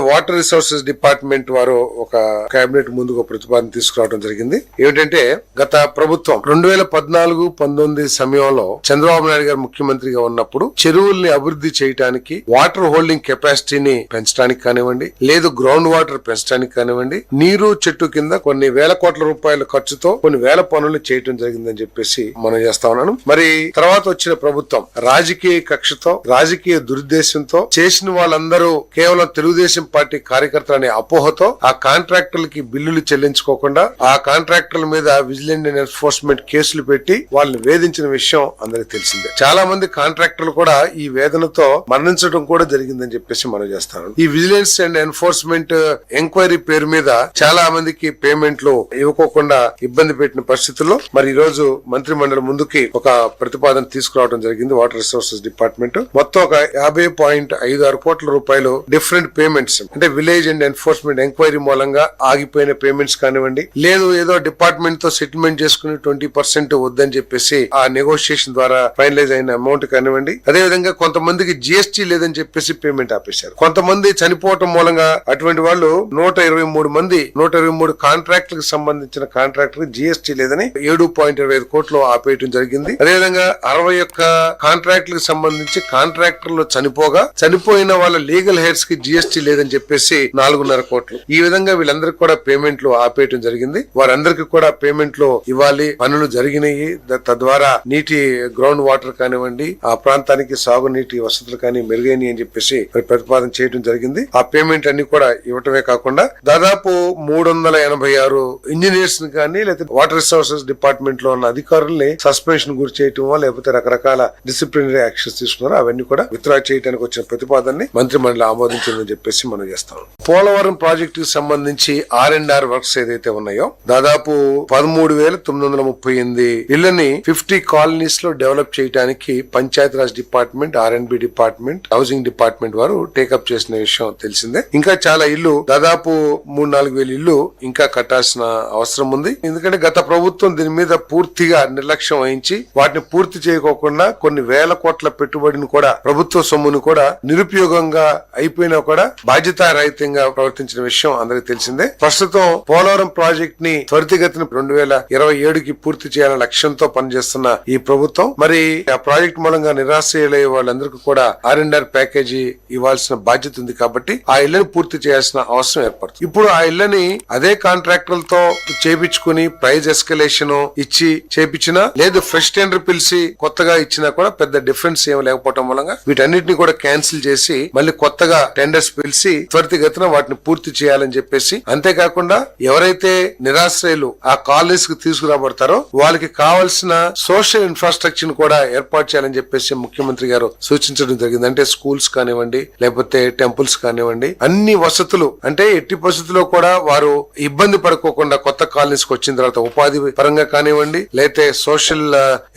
Water resources department వారు ఒక cabinet ముందుకు ప్రతిపాదన తీసుకురావడం జరిగింది. ఏమిటంటే గత ప్రభుత్వం రెండు వేల పద్నాలుగు పంతొమ్మిది సమయంలో చంద్రబాబు నాయుడు గారు ముఖ్యమంత్రిగా ఉన్నప్పుడు చెరువుల్ని అభివృద్ధి చేయడానికి వాటర్ హోల్డింగ్ కెపాసిటీని పెంచడానికి కానివ్వండి లేదు గ్రౌండ్ వాటర్ పెంచడానికి కానివ్వండి నీరు చెట్టు కింద కొన్ని వేల కోట్ల రూపాయల ఖర్చుతో కొన్ని వేల పనులు చేయటం జరిగిందని చెప్పేసి మనం చేస్తా ఉన్నాను. మరి తర్వాత వచ్చిన ప్రభుత్వం రాజకీయ కక్షతో రాజకీయ దురుద్దేశంతో చేసిన వాళ్ళందరూ కేవలం తెలుగుదేశం పార్టీ కార్యకర్తలు అనే అపోహతో ఆ కాంట్రాక్టర్లకి బిల్లులు చెల్లించుకోకుండా ఆ కాంట్రాక్టర్ల మీద విజిలెంట్ అండ్ ఎన్ఫోర్స్మెంట్ కేసులు పెట్టి వాళ్ళని వేధించిన విషయం అందరికి తెలిసిందే. చాలా మంది కాంట్రాక్టర్లు కూడా ఈ వేదనతో మరణించడం కూడా జరిగిందని చెప్పేసి మనం చేస్తాను. ఈ విజిలెన్స్ అండ్ ఎన్ఫోర్స్మెంట్ ఎంక్వైరీ పేరు మీద చాలా మందికి పేమెంట్లు ఇవ్వకోకుండా ఇబ్బంది పెట్టిన పరిస్థితుల్లో మరి ఈ రోజు మంత్రి మండలి ముందుకి ఒక ప్రతిపాదన తీసుకురావడం జరిగింది. Water resources department. మొత్తం ఒక యాభై పాయింట్ ఐదు ఆరు కోట్ల రూపాయలు డిఫరెంట్ పేమెంట్స్ అంటే విలేజ్ అండ్ ఎన్ఫోర్స్మెంట్ ఎంక్వైరీ మూలంగా ఆగిపోయిన పేమెంట్స్ కానివ్వండి లేదు ఏదో డిపార్ట్మెంట్తో సెటిల్మెంట్ చేసుకుని ట్వంటీ పర్సెంట్ వద్దని చెప్పేసి ఆ నెగోషియేషన్ ద్వారా ఫైనలైజ్ అయిన అమౌంట్ కానివ్వండి అదే విధంగా కొంతమందికి జిఎస్టీ లేదని చెప్పేసి పేమెంట్ ఆపేశారు. కొంతమంది చనిపోవటం మూలంగా అటువంటి వాళ్ళు నూట ఇరవై మూడు మంది నూట ఇరవై మూడు కాంట్రాక్టులకు సంబంధించిన కాంట్రాక్టర్ జిఎస్టీ లేదని ఏడు పాయింట్ ఇరవై ఐదు కోట్లు ఆపేయటం జరిగింది. అదేవిధంగా అరవై ఒక్క కాంట్రాక్టులకు సంబంధించి కాంట్రాక్టర్లు చనిపోగా చనిపోయిన వాళ్ళ లీగల్ హెయిర్స్కి జిఎస్టీ లేదని చెప్పేసి నాలుగున్నర కోట్లు. ఈ విధంగా వీళ్ళందరికీ కూడా పేమెంట్లు ఆపేయటం జరిగింది. వారందరికీ కూడా పేమెంట్లు ఇవ్వాలి. పనులు జరిగినాయి. తద్వారా నీటి గ్రౌండ్ వాటర్ కానివ్వండి ఆ ప్రాంతానికి సాగునీటి వసతులు కానీ మెరుగైనవి అని చెప్పేసి ప్రతిపాదన చేయడం జరిగింది. ఆ పేమెంట్ అన్ని కూడా ఇవ్వటమే కాకుండా దాదాపు మూడు వందల ఎనభై ఆరు ఇంజనీర్స్ని కానీ లేకపోతే వాటర్ రిసోర్సెస్ డిపార్ట్మెంట్లో ఉన్న అధికారుల్ని సస్పెన్షన్ గురి చేయటం లేకపోతే రకరకాల డిసిప్లినరీ యాక్షన్స్ తీసుకున్నారో. అవన్నీ కూడా విత్డ్రా చేయడానికి వచ్చిన ప్రతిపాదనని మంత్రి మండలి ఆమోదించిందని చెప్పేసి మనం చేస్తాం. పోలవరం ప్రాజెక్ట్కి సంబంధించి ఆర్ అండ్ ఆర్ వర్క్స్ ఏదైతే ఉన్నాయో దాదాపు పదమూడు వేల తొమ్మిది వందల ముప్పై ఎనిమిది ఇళ్ళని ఫిఫ్టీ కాలనీస్లో డెవలప్ చేయడానికి panchayat raj department R and B department housing department వారు టేకప్ చేసిన విషయం తెలిసిందే. ఇంకా చాలా ఇల్లు దాదాపు మూడు నాలుగు వేల ఇల్లు ఇంకా కట్టాల్సిన అవసరం ఉంది. ఎందుకంటే గత ప్రభుత్వం దీని మీద పూర్తిగా నిర్లక్ష్యం వహించి వాటిని పూర్తి చేయకోకుండా కొన్ని వేల కోట్ల పెట్టుబడిని కూడా ప్రభుత్వ సొమ్మును కూడా నిరుపయోగంగా అయిపోయినా కూడా బాధ్యతారహితంగా ప్రవర్తించిన విషయం అందరికీ తెలిసిందే. ప్రస్తుతం పోలవరం ప్రాజెక్ట్ని త్వరితగతిన రెండు వేల ఇరవై ఏడుకి పూర్తి చేయాలనే లక్ష్యంతో పనిచేస్తున్న ఈ ప్రభుత్వం. మరి ఆ ప్రాజెక్ట్ మూలంగా నిరాశ్రయులయ్యే వాళ్ళందరికీ కూడా ఆర్ అండ్ ఆర్ ప్యాకేజీ ఇవ్వాల్సిన బాధ్యత ఉంది కాబట్టి ఆ ఇళ్ళను పూర్తి చేయాల్సిన అవసరం ఏర్పడుతుంది. ఇప్పుడు ఆ ఇళ్ళని అదే కాంట్రాక్టర్లతో చేపించుకుని ప్రైజ్ ఎస్కలేషన్ ఇచ్చి చేపించినా లేదు ఫ్రెష్ టెండర్ పిలిచి కొత్తగా ఇచ్చినా కూడా పెద్ద డిఫరెన్స్ ఏమి లేకపోవడం మూలంగా వీటన్నిటిని కూడా క్యాన్సిల్ చేసి మళ్ళీ కొత్తగా టెండర్స్ పిలిచి త్వరితగతిన వాటిని పూర్తి చేయాలని చెప్పేసి అంతేకాకుండా ఎవరైతే నిరాశ్రయులు ఆ కాలనీస్కి తీసుకురాబడతారో వాళ్ళకి కావాల్సిన సోషల్ ఇన్ఫ్రాస్ట్రక్చర్ కూడా ఏర్పాటు చేయాలని చెప్పేసి ముఖ్యమంత్రి గారు సూచించడం జరిగింది. అంటే స్కూల్స్ కానివ్వండి లేకపోతే టెంపుల్స్ కానివ్వండి అన్ని వసతులు అంటే ఎట్టి పరిస్థితుల్లో కూడా వారు ఇబ్బంది పడుకోకుండా కొత్త కాలనీస్కి వచ్చిన తర్వాత ఉపాధి పరంగా కానివ్వండి లేకపోతే సోషల్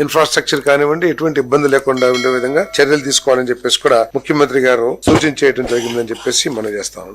ఇన్ఫ్రాస్ట్రక్చర్ కానివ్వండి ఎటువంటి ఇబ్బంది లేకుండా ఉండే విధంగా చర్యలు తీసుకోవాలని చెప్పేసి కూడా ముఖ్యమంత్రి గారు సూచించేయడం జరిగిందని చెప్పేసి మనం చేస్తాం